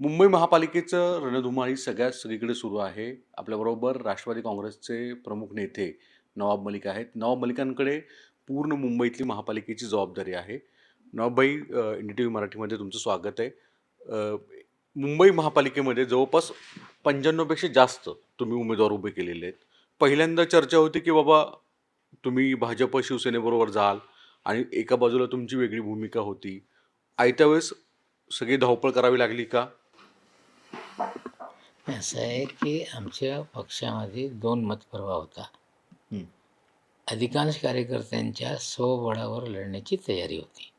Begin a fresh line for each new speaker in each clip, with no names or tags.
मुंबई महापालिकेचं रणधुमाळी सगळ्यात सगळीकडे सुरू आहे. आपल्याबरोबर राष्ट्रवादी काँग्रेसचे प्रमुख नेते नवाब मलिक आहेत. नवाब मलिकांकडे पूर्ण मुंबईतली महापालिकेची जबाबदारी आहे. नवाबभाई इंडी टी व्ही मराठीमध्ये तुमचं स्वागत आहे. मुंबई महापालिकेमध्ये जवळपास पंच्याण्णवपेक्षा जास्त तुम्ही उमेदवार उभे केलेले आहेत. पहिल्यांदा चर्चा होती की बाबा तुम्ही भाजप शिवसेनेबरोबर जाल आणि एका बाजूला तुमची वेगळी भूमिका होती. आयत्या वेळेस सगळी धावपळ करावी लागली का?
असं आहे की आमच्या पक्षामध्ये दोन मतप्रवाह होता. अधिकांश कार्यकर्त्यांच्या स्वबळावर लढण्याची तयारी होती.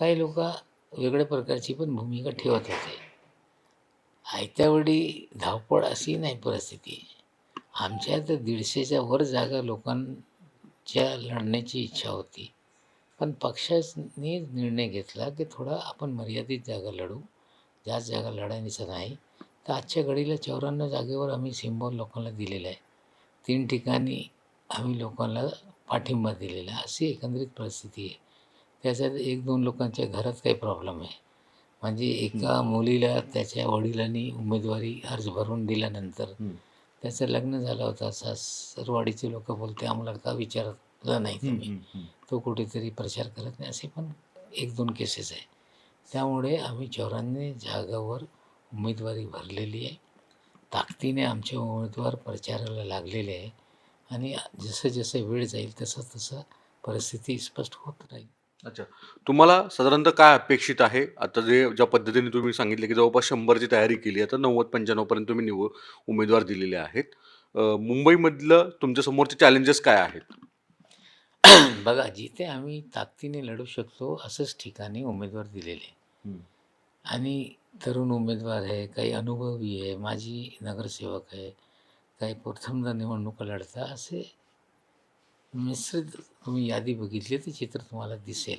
काही लोक वेगळ्या प्रकारची पण भूमिका ठेवत होते. आयत्यावेळी धावपळ अशी नाही परिस्थिती. आमच्या तर दीडशेच्या वर जागा लोकांच्या लढण्याची इच्छा होती. पण पक्षाने निर्णय घेतला की थोडा आपण मर्यादित जागा लढू. जास्त जागा लढायचं नाही तर आजच्या घडीला चौऱ्याण्णव जागेवर आम्ही सिम्बॉल लोकांना दिलेला आहे. तीन ठिकाणी आम्ही लोकांना पाठिंबा दिलेला आहे. अशी एकंदरीत परिस्थिती आहे. त्याच्यात एक दोन लोकांच्या घरात काही प्रॉब्लेम आहे. म्हणजे एका मुलीला त्याच्या वडिलांनी उमेदवारी अर्ज भरून दिल्यानंतर. त्याचं लग्न झालं होतं. सासरवाडीचे लोक बोलते आम्हाला का विचारलं नाही तुम्ही? तो कुठेतरी प्रचार करत नाही. असे पण एक दोन केसेस आहे. त्यामुळे आम्ही चौऱ्याण्णव जागावर उमेदवारी भरलेली आहे. ताकदीने आमचे उमेदवार प्रचाराला लागलेले आहे. आणि जसं जसं वेळ जाईल तसं तसं परिस्थिती स्पष्ट होत राहील.
अच्छा. तुम्हाला साधारणतः काय अपेक्षित आहे? आता जे ज्या पद्धतीने तुम्ही सांगितले की जवळपास शंभरची तयारी केली आता नव्वद पंच्याण्णवपर्यंत तुम्ही निव उमेदवार दिलेले आहेत. मुंबईमधलं तुमच्या समोरचे चॅलेंजेस काय आहेत?
बघा जिथे आम्ही ताकदीने लढू शकतो असंच ठिकाणी उमेदवार दिलेले. आणि तरुण उमेदवार आहे काही अनुभवी आहे माजी नगरसेवक आहे काही प्रथमदा निवडणुका लढता असे मिश्रित तुम्ही यादी बघितली ते चित्र तुम्हाला दिसेल.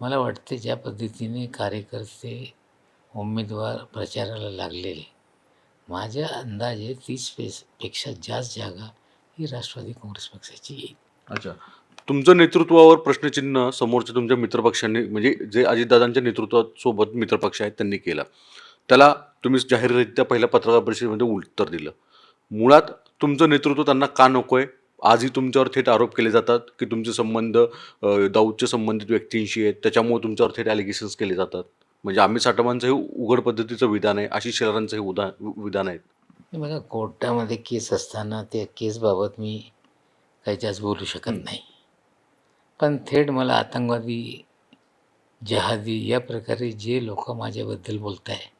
मला वाटते ज्या पद्धतीने कार्यकर्ते उमेदवार प्रचाराला लागलेले माझ्या अंदाजे तीस पेस पेक्षा जास्त जागा ही राष्ट्रवादी काँग्रेस पक्षाची येईल.
अच्छा. तुमचं नेतृत्वावर प्रश्नचिन्ह समोरच्या तुमच्या मित्रपक्षांनी म्हणजे जे अजितदादांच्या नेतृत्वात सोबत मित्रपक्ष आहेत त्यांनी केला. त्याला तुम्ही जाहीररित्या पहिल्या पत्रकार परिषदेमध्ये उत्तर दिलं. मुळात तुमचं नेतृत्व त्यांना का नको आहे आजही तुमच्यावर थेट आरोप केले जातात की तुमचे संबंध दाऊदच्या संबंधित व्यक्तींशी आहेत त्याच्यामुळे तुमच्यावर थेट ॲलिगेशन्स केले जातात. म्हणजे आम्ही साठवांचं हे उघड पद्धतीचं विधान आहे आशिष शेलारांचं हे उदा विधान आहे.
बघा कोर्टामध्ये केस असताना त्या केसबाबत मी काही जास्त बोलू शकत. नाही. पण थेट मला आतंकवादी जहादी या प्रकारे जे लोक माझ्याबद्दल बोलत आहे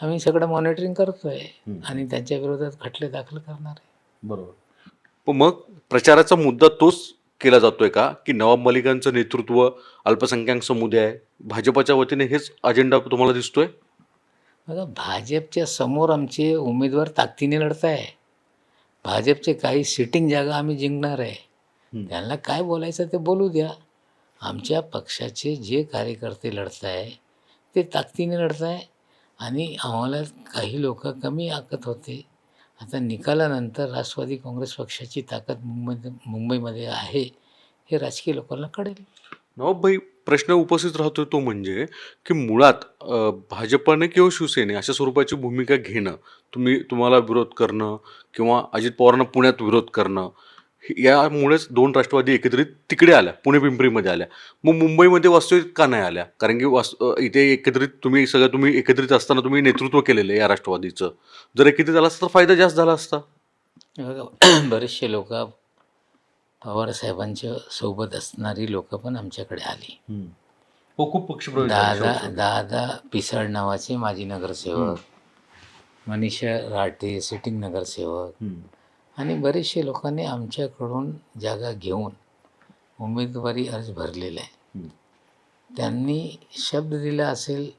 आम्ही सगळं मॉनिटरिंग करतो आहे
हं.
आणि त्यांच्या विरोधात खटले दाखल करणार आहे
बरोबर पण मग प्रचाराचा मुद्दा तोच केला जातोय का की नवाब मलिकांचं नेतृत्व अल्पसंख्याक समुदाय भाजपच्या वतीने हेच अजेंडा तुम्हाला दिसतोय
बघा भाजपच्या समोर आमचे उमेदवार ताकदीने लढत आहे भाजपचे काही सिटिंग जागा आम्ही जिंकणार आहे. त्यांना काय बोलायचं ते बोलू द्या. आमच्या पक्षाचे जे कार्यकर्ते लढत आहे ते ताकदीने लढत आहे आणि आम्हाला काही लोक कमी आकत होते. आता निकालानंतर राष्ट्रवादी काँग्रेस पक्षाची ताकद मुंबई मुंबईमध्ये आहे हे राजकीय लोकांना कळेल.
नवाबभाई प्रश्न उपस्थित राहतो तो म्हणजे की मुळात भाजपाने भाजपने किंवा शिवसेने अशा स्वरूपाची भूमिका घेणं तुम्ही तुम्हाला विरोध करणं किंवा अजित पवारांना पुण्यात विरोध करणं यामुळेच दोन राष्ट्रवादी एकत्रित तिकडे आल्या पुणे पिंपरीमध्ये आल्या. मग मुंबईमध्ये वास्तविक का नाही आल्या? कारण की वास इथे एकत्रित तुम्ही सगळं तुम्ही एकत्रित असताना तुम्ही नेतृत्व केलेलं आहे या राष्ट्रवादीचं. जर एकत्रित आला असता तर फायदा जास्त झाला असता.
बरेचसे लोक पवार साहेबांच्या सोबत असणारी लोक पण आमच्याकडे आली.
हो खूप पक्षप्रवेश
दादा दादा पिसाळ नावाचे माजी नगरसेवक मनीषा राटे सिटिंग नगरसेवक आणि बरेचसे लोकांनी आमच्याकडून जागा घेऊन उमेदवारी अर्ज भरलेला आहे. त्यांनी शब्द दिला असेल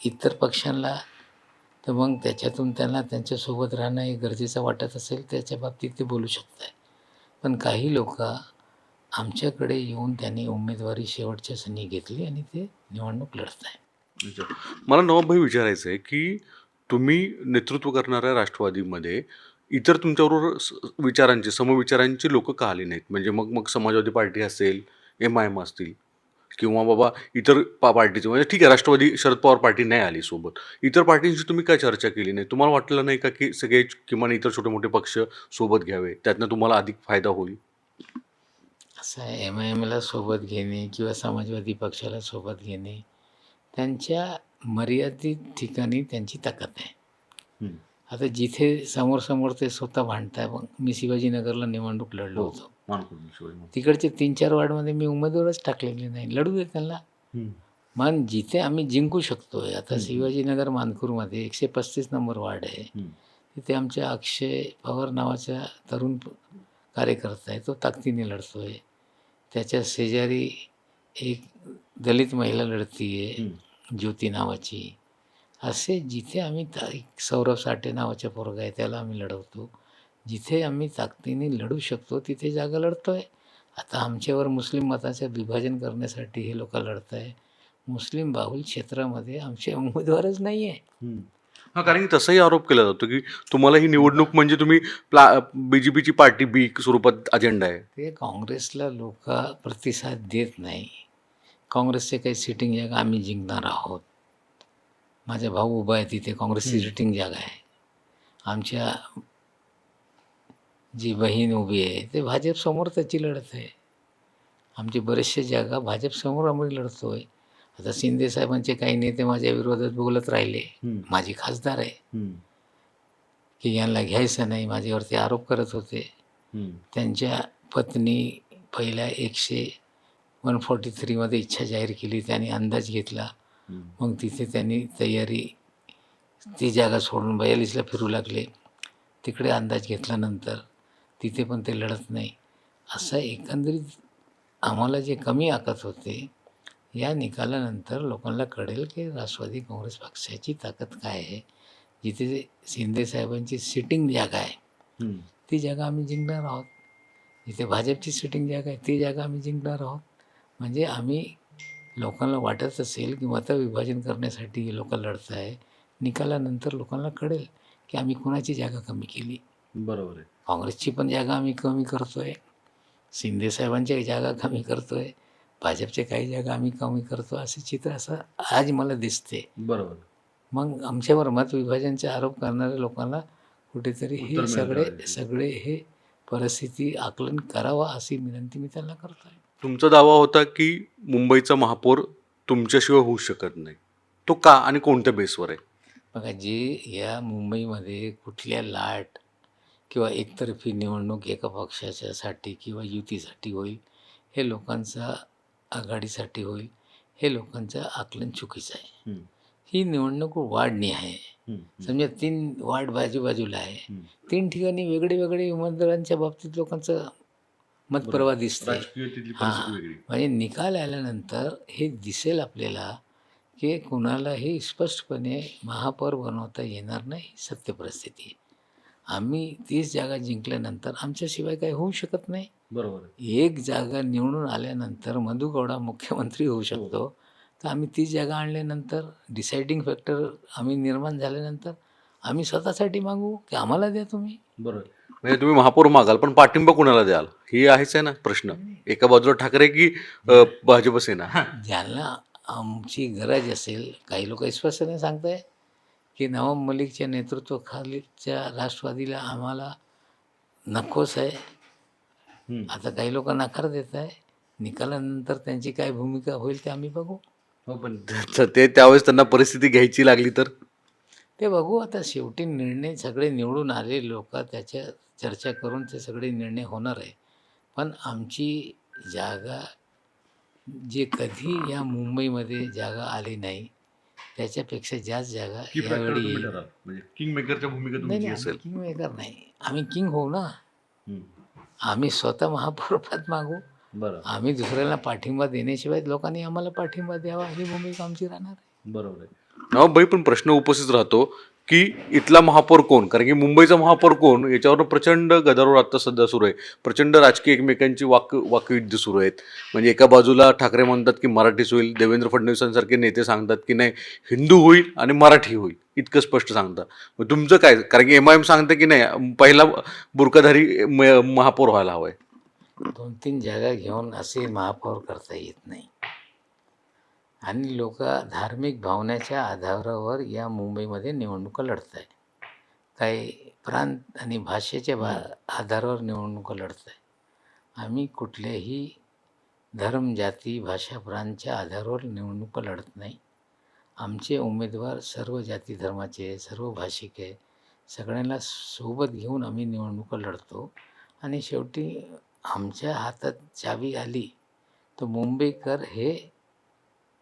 इतर पक्षांना तर मग त्याच्यातून त्यांना त्यांच्यासोबत राहणं हे गरजेचं वाटत असेल त्याच्या बाबतीत ते बोलू शकत आहे पण काही लोक आमच्याकडे येऊन त्यांनी उमेदवारी शेवटच्या सणी घेतली आणि ते निवडणूक लढत आहे.
मला नवाबभाई विचारायचं आहे की तुम्ही नेतृत्व करणाऱ्या राष्ट्रवादीमध्ये इतर तुमच्याबरोबर विचारांची समविचारांची लोक का आली नाहीत. म्हणजे मग मग समाजवादी पार्टी असेल एम आय एम असतील किंवा बाबा इतर पा पार्टीचे म्हणजे ठीक आहे राष्ट्रवादी शरद पवार पार्टी नाही आली सोबत. इतर पार्टींशी तुम्ही काय चर्चा केली नाही? तुम्हाला वाटलं नाही का की सगळे किमान इतर छोटे मोठे पक्ष सोबत घ्यावे? त्यातनं तुम्हाला अधिक फायदा होईल?
असं आहे एम आय एमला सोबत घेणे किंवा समाजवादी पक्षाला सोबत घेणे त्यांच्या मर्यादित ठिकाणी त्यांची ताकद आहे. आता जिथे समोर समोर ते स्वतः भांडताय मग मी शिवाजीनगरला निवडणूक लढलो
हो.
होतो. तिकडचे तीन चार वार्डमध्ये मी उमेदवारच टाकलेले नाही लढू दे त्यांना. मग जिथे आम्ही जिंकू शकतोय आता. शिवाजीनगर मानपूरमध्ये एकशे पस्तीस नंबर वार्ड आहे. तिथे आमच्या अक्षय पवार नावाचा तरुण कार्यकर्ता आहे तो ताकदीने लढतोय त्याच्या शेजारी एक दलित महिला लढती आहे. ज्योती नावाची असे जिथे आम्ही ता एक सौरभ साठे नावाचा पोरगा आहे त्याला आम्ही लढवतो. जिथे आम्ही ताकदीने लढू शकतो तिथे जागा लढतोय. आता आमच्यावर मुस्लिम मताचं विभाजन करण्यासाठी हे लोक लढत आहे मुस्लिम बाहुल क्षेत्रामध्ये आमचे उमेदवारच नाही आहे.
हा कारण की तसाही आरोप केला जातो की तुम्हाला ही निवडणूक म्हणजे तुम्ही प्ला बीजेपीची पार्टी बी स्वरूपात अजेंडा आहे.
ते काँग्रेसला लोक प्रतिसाद देत नाही. काँग्रेसचे काही सिटिंग जागा आम्ही जिंकणार आहोत. माझा भाऊ उभा आहे तिथे काँग्रेसची. सिटिंग जागा आहे आमच्या जी बहीण उभी आहे ते भाजपसमोर त्याची लढत आहे आमची बरेचसे जागा भाजपसमोर आम्ही लढतोय आता शिंदे साहेबांचे काही नेते माझ्या विरोधात बोलत राहिले. माझी खासदार आहे. की यांना घ्यायचं नाही माझ्यावरती आरोप करत होते. त्यांच्या पत्नी पहिल्या एकशे वन फॉर्टी थ्रीमध्ये इच्छा जाहीर केली त्यांनी अंदाज घेतला. मग तिथे त्यांनी तयारी ती जागा सोडून बयालीसला फिरू लागले. तिकडे अंदाज घेतल्यानंतर तिथे पण ते लढत नाही. असं एकंदरीत आम्हाला जे कमी आखत होते या निकालानंतर लोकांना कळेल की राष्ट्रवादी काँग्रेस पक्षाची ताकद काय आहे. जिथे शिंदे साहेबांची सिटिंग जागा आहे. ती जागा आम्ही जिंकणार आहोत. जिथे भाजपची सिटिंग जागा आहे ती जागा आम्ही जिंकणार आहोत. म्हणजे आम्ही लोकांना वाटत असेल की मतविभाजन करण्यासाठी लोक लढत आहे निकालानंतर लोकांना कळेल की आम्ही कोणाची जागा कमी केली.
बरोबर आहे.
काँग्रेसची पण जागा आम्ही कमी करतोय. शिंदे साहेबांच्या जागा कमी करतोय. भाजपच्या काही जागा आम्ही कमी करतो. असे चित्र असं आज मला दिसते
बरोबर.
मग आमच्यावर मतविभाजनचे आरोप करणाऱ्या लोकांना कुठेतरी हे सगळे. सगळे हे परिस्थिती आकलन करावा अशी विनंती मी त्यांना करतो आहे
तुमचा दावा होता की मुंबईचा महापौर तुमच्याशिवाय होऊ शकत नाही तो का आणि कोणत्या बेसवर आहे
बघा जे या मुंबईमध्ये कुठल्या लाट किंवा एकतर्फी निवडणूक एका पक्षाच्यासाठी किंवा युतीसाठी होईल हे लोकांचा आघाडीसाठी होईल हे लोकांचं आकलन चुकीचं आहे. ही निवडणूक वाढणी आहे. समजा तीन वार्ड बाजू बाजूला आहे. तीन ठिकाणी वेगळे वेगळे उमेदवारांच्या बाबतीत लोकांचं मतप्रवाह दिसते
राजकीय तिथली
हां. म्हणजे निकाल आल्यानंतर हे दिसेल आपल्याला की कुणालाही स्पष्टपणे महापौर बनवता येणार नाही ही सत्य परिस्थिती. आहे आम्ही तीस जागा जिंकल्यानंतर आमच्याशिवाय काही होऊ शकत नाही.
बरोबर.
एक जागा निवडून आल्यानंतर मधु गौडा मुख्यमंत्री होऊ शकतो. तर आम्ही तीस जागा आणल्यानंतर डिसाइडिंग फॅक्टर आम्ही निर्माण झाल्यानंतर आम्ही स्वतःसाठी मागू की आम्हाला द्या तुम्ही?
बरोबर. म्हणजे तुम्ही महापौर मागाल पण पाठिंबा कुणाला द्याल? ही आहेच आहे ना प्रश्न. एका बाजूला ठाकरे की अ, भाजप सेना?
ज्यांना आमची गरज असेल काही लोक स्पष्टपणे सांगताय की नवाब मलिकच्या नेतृत्वाखालीच्या राष्ट्रवादीला आम्हाला नकोच आहे.
हम्म.
आता काही लोक नकार देत आहे. निकालानंतर त्यांची काय भूमिका होईल ते आम्ही बघू.
हो पण त- ते त्यावेळेस त्यांना परिस्थिती घ्यायची लागली तर?
ते बघू आता शेवटी निर्णय सगळे निवडून आले लोक त्याच्या चर्चा करून ते सगळे निर्णय होणार आहे. पण आमची जागा जे कधी या मुंबईमध्ये जागा आली नाही त्याच्यापेक्षा जास्त जागा यावेळी येईल.
म्हणजे किंग मेकरच्या भूमिका
नाही आम्ही किंग मेकर नाही. आम्ही किंग होऊ ना. आम्ही स्वतः महापौरपद मागू.
बरं.
आम्ही दुसऱ्याला पाठिंबा देण्याशिवाय लोकांनी आम्हाला पाठिंबा द्यावा ही भूमिका आमची राहणार आहे.
बरोबर आहे. नवाबाई पण प्रश्न उपस्थित राहतो की इथला महापौर कोण? कारण की मुंबईचा महापौर कोण? याच्यावर प्रचंड गदारोळ आता सध्या सुरू आहे. प्रचंड राजकीय एकमेकांची वाक वाकयुद्ध सुरू आहेत. म्हणजे एका बाजूला ठाकरे म्हणतात की मराठीच होईल देवेंद्र फडणवीसांसारखे नेते सांगतात की नाही हिंदू होईल आणि मराठी होईल. इतकं स्पष्ट सांगतात मग तुमचं काय? कारण की एम आय एम सांगतं की नाही पहिला बुरकाधारी म- महापौर व्हायला हवाय.
दोन तीन जागा घेऊन असे महापौर करता येत नाही. आणि लोक धार्मिक भावनेच्या आधारावर या मुंबईमध्ये निवडणुका लढत आहे काही प्रांत आणि भाषेच्या भा आधारावर निवडणुका लढत आहे आम्ही कुठल्याही धर्म जाती भाषा प्रांतच्या आधारावर निवडणुका लढत नाही. आमचे उमेदवार सर्व जाती धर्माचे सर्व भाषिक आहे. सगळ्यांना सोबत घेऊन आम्ही निवडणुका लढतो. आणि शेवटी आमच्या हातात चावी आली तर मुंबईकर हे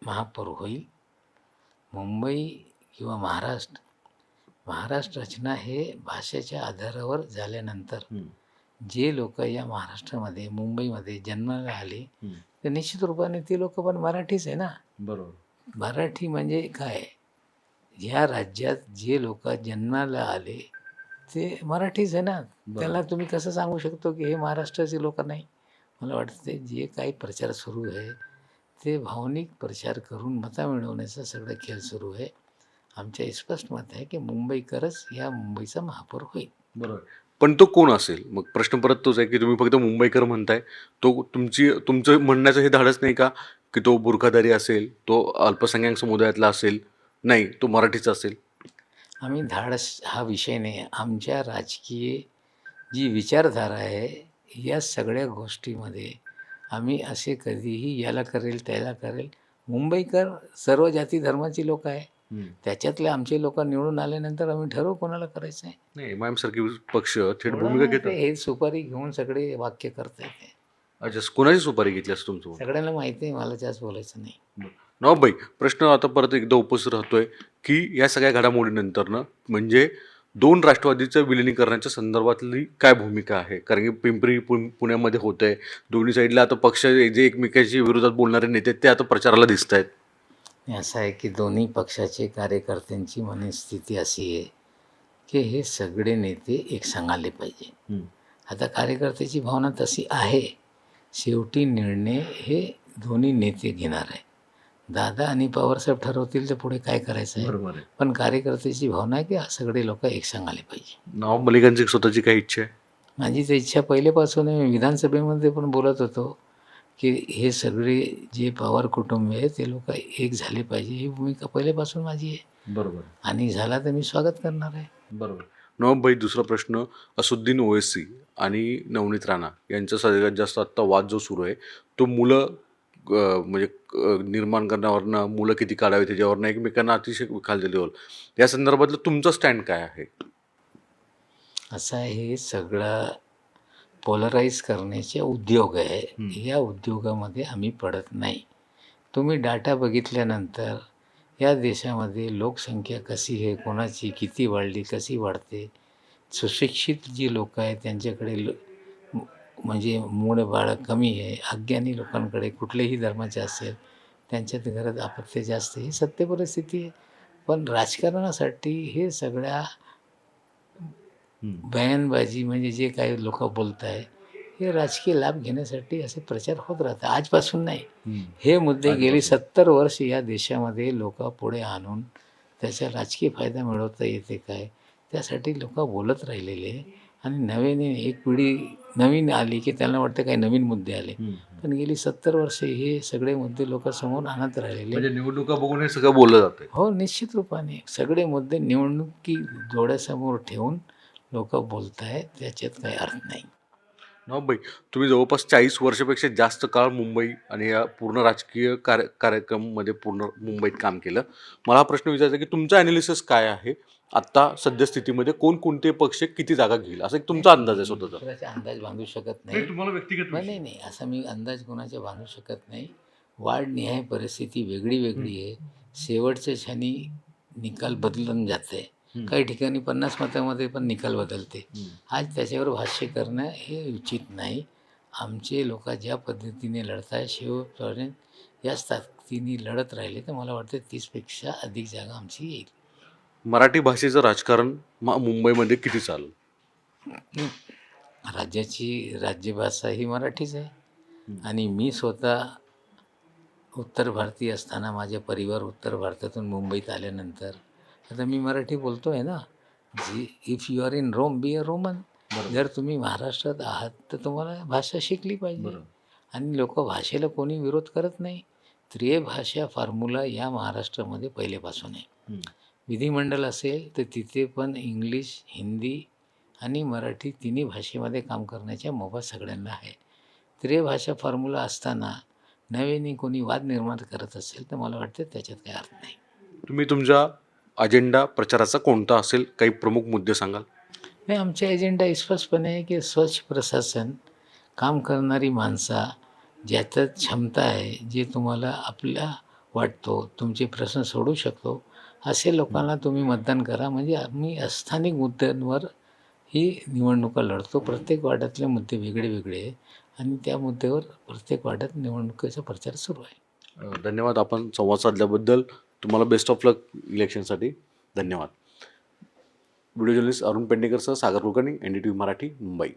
महापौर होईल. मुंबई किंवा महाराष्ट्र महाराष्ट्र रचना हे भाषेच्या आधारावर झाल्यानंतर जे लोक या महाराष्ट्रामध्ये मुंबईमध्ये जन्माला आले. तर निश्चित रूपाने ते लोक पण मराठीच आहे ना?
बरोबर.
मराठी म्हणजे काय? ह्या राज्यात जे लोक जन्माला आले ते मराठीच आहे ना? त्याला तुम्ही कसं सांगू शकतो की हे महाराष्ट्राचे लोक नाही? मला वाटते जे काही प्रचार सुरू आहे ते भावनिक प्रचार करून मता मिळवण्याचा सगळं खेळ सुरू आहे. आमच्या स्पष्ट मत आहे की मुंबईकरच या मुंबईचा महापौर होईल.
बरोबर. पण तो कोण असेल? मग प्रश्न परत तोच आहे की तुम्ही फक्त मुंबईकर म्हणताय. तो तुमची तुमचं म्हणण्याचं हे धाडच नाही का? की तो बुरखादारी असेल तो अल्पसंख्याक समुदायातला असेल नाही तो मराठीचा असेल.
आम्ही धाडस हा विषय नाही. आमच्या राजकीय जी विचारधारा आहे या सगळ्या गोष्टीमध्ये आम्ही असे कधीही याला करेल त्याला करेल. मुंबईकर सर्व जाती धर्माची लोक आहे. त्याच्यातले आमचे लोक निवडून आल्यानंतर आम्ही ठरवू कोणाला करायचं आहे.
पक्ष थेट भूमिका
नाही
घेतात.
ते हे सुपारी घेऊन सगळे वाक्य करता येते.
अच्छा कोणाची सुपारी घेतली असं तुमचं?
सगळ्यांना माहिती आहे मला जास्त बोलायचं नाही.
नवाबाई प्रश्न आता परत एकदा उपस्थित राहतोय की या सगळ्या घडामोडीनंतरनं म्हणजे दोन राष्ट्रवादीचं विलिनीकरणाच्या संदर्भातली काय भूमिका आहे? कारण की पिंपरी पु- पुण्यामध्ये होत आहे दोन्ही साईडला आता पक्ष जे एकमेकांच्या विरोधात बोलणारे नेते ते आता प्रचाराला दिसत आहेत.
असं आहे की दोन्ही पक्षाचे कार्यकर्त्यांची मनस्थिती अशी आहे की हे सगळे नेते एक सांगायला पाहिजे. आता कार्यकर्त्याची भावना तशी आहे. शेवटी निर्णय हे दोन्ही नेते घेणार आहे दादा आणि पवारसाहेब ठरवतील तर पुढे काय करायचं
बरोबर आहे.
पण कार्यकर्त्याची भावना आहे की हा सगळे लोक एक सांगायला पाहिजे.
नवाब मलिकांची स्वतःची काय इच्छा आहे?
माझी तर इच्छा पहिल्यापासून मी विधानसभेमध्ये पण बोलत होतो की हे सगळे जे पवार कुटुंब आहे ते लोक एक झाले पाहिजे. ही भूमिका पहिल्यापासून माझी आहे.
बरोबर.
आणि झाला तर मी स्वागत करणार आहे.
बरोबर. नवाबभाई दुसरा प्रश्न. असुद्दीन ओवेसी आणि नवनीत राणा यांचा सगळ्यात जास्त आत्ता वाद जो सुरू आहे तो मुलं म्हणजे निर्माण करण्यावरनं मुलं किती काढावी त्याच्यावरनं एकमेकांना अतिशय खाललेली होल. या संदर्भातलं तुमचं स्टँड काय आहे?
असं हे सगळं पोलराईज करण्याचे उद्योग आहे. या उद्योगामध्ये आम्ही पडत नाही. तुम्ही डाटा बघितल्यानंतर या देशामध्ये लोकसंख्या कशी आहे कोणाची किती वाढली कशी वाढते सुशिक्षित जी लोक आहेत त्यांच्याकडे म्हणजे मूळ बाळ कमी आहे अज्ञानी लोकांकडे कुठल्याही धर्माचे असेल त्यांच्या घरात अपत्य जास्त ही सत्य परिस्थिती आहे. पण राजकारणासाठी हे सगळ्या बयानबाजी म्हणजे जे काही लोक बोलत आहे हे राजकीय लाभ घेण्यासाठी असे प्रचार होत राहतात. आजपासून नाही. हे मुद्दे गेली. सत्तर वर्ष या देशामध्ये लोक पुढे आणून त्याचा राजकीय फायदा मिळवता येते काय? त्यासाठी लोक बोलत राहिलेले. आणि नव्याने एक पिढी नवीन आली की त्यांना वाटतं काही नवीन मुद्दे आले. पण गेली सत्तर वर्ष हे सगळे मुद्दे लोक समोर आणत राहिलेले.
म्हणजे निवडणुका बघून हे सगळं बोललं जातंय.
हो निश्चित रूपाने. सगळे मुद्दे निवडणुकी डोळ्यासमोर ठेवून लोक बोलत आहेत त्याच्यात काही अर्थ नाही.
नवाबभाई तुम्ही जवळपास चाळीस वर्षापेक्षा जास्त काळ मुंबई आणि या पूर्ण राजकीय कार्य कार्यक्रममध्ये पूर्ण मुंबईत काम केलं. मला हा प्रश्न विचारायचा की तुमचं ॲनालिसिस काय आहे? आत्ता सद्यस्थितीमध्ये कोणकोणते पक्ष किती जागा घेईल? असा एक तुमचा अंदाज आहे स्वतःचा.
अंदाज बांधू शकत नाही.
तुम्हाला व्यक्तिगत
नाही नाही नाही. असा मी अंदाज कोणाचा बांधू शकत नाही. वाढ निहाय परिस्थिती वेगळी वेगळी आहे. शेवटच्या क्षणी निकाल बदलून जाते. काही ठिकाणी पन्नास मतामध्ये पण निकाल बदलते. आज त्याच्यावर भाष्य करणं हे उचित नाही. आमचे लोक ज्या पद्धतीने लढत आहे शेवटपर्यंत याच ताकदीने लढत राहिले तर मला वाटतं तीसपेक्षा अधिक जागा आमची येईल.
मराठी भाषेचं राजकारण म- मुंबईमध्ये किती चाललं?
राज्याची राज्यभाषा ही मराठीच आहे. आणि मी स्वतः उत्तर भारतीय असताना माझे परिवार उत्तर भारतातून मुंबईत आल्यानंतर आता मी मराठी बोलतो आहे ना जी if you are in Rome be a Roman जर तुम्ही महाराष्ट्रात आहात तर तुम्हाला भाषा शिकली पाहिजे. आणि लोक भाषेला कोणी विरोध करत नाही. त्रिभाषा फॉर्म्युला या महाराष्ट्रामध्ये पहिलेपासून आहे. विधिमंडळ असेल तर तिथे पण इंग्लिश हिंदी आणि मराठी तिन्ही भाषेमध्ये काम करण्याच्या मोबा सगळ्यांना आहे. त्रिभाषा फॉर्म्युला असताना नव्याने कोणी वाद निर्माण करत असेल तर मला वाटतं त्याच्यात काही अर्थ नाही.
तुम्ही तुमचा अजेंडा प्रचाराचा कोणता असेल? काही प्रमुख मुद्दे सांगाल?
नाही आमचा एजेंडा स्पष्टपणे आहे की स्वच्छ प्रशासन काम करणारी माणसा ज्याच्यात क्षमता आहे जे तुम्हाला आपला वाटतो तुमचे प्रश्न सोडू शकतो असे लोकांना तुम्ही मतदान करा. म्हणजे आम्ही स्थानिक मुद्द्यांवर ही निवडणुका लढतो. प्रत्येक वार्डातले मुद्दे वेगळे वेगळे आहे आणि त्या मुद्द्यावर प्रत्येक वार्डात निवडणुकीचा प्रचार सुरू आहे.
धन्यवाद. आपण संवाद साधल्याबद्दल तुम्हाला बेस्ट ऑफ लक इलेक्शनसाठी धन्यवाद. Video journalist Arun पेंडेकरसह Sagar Kulkarni N D T V Marathi Mumbai.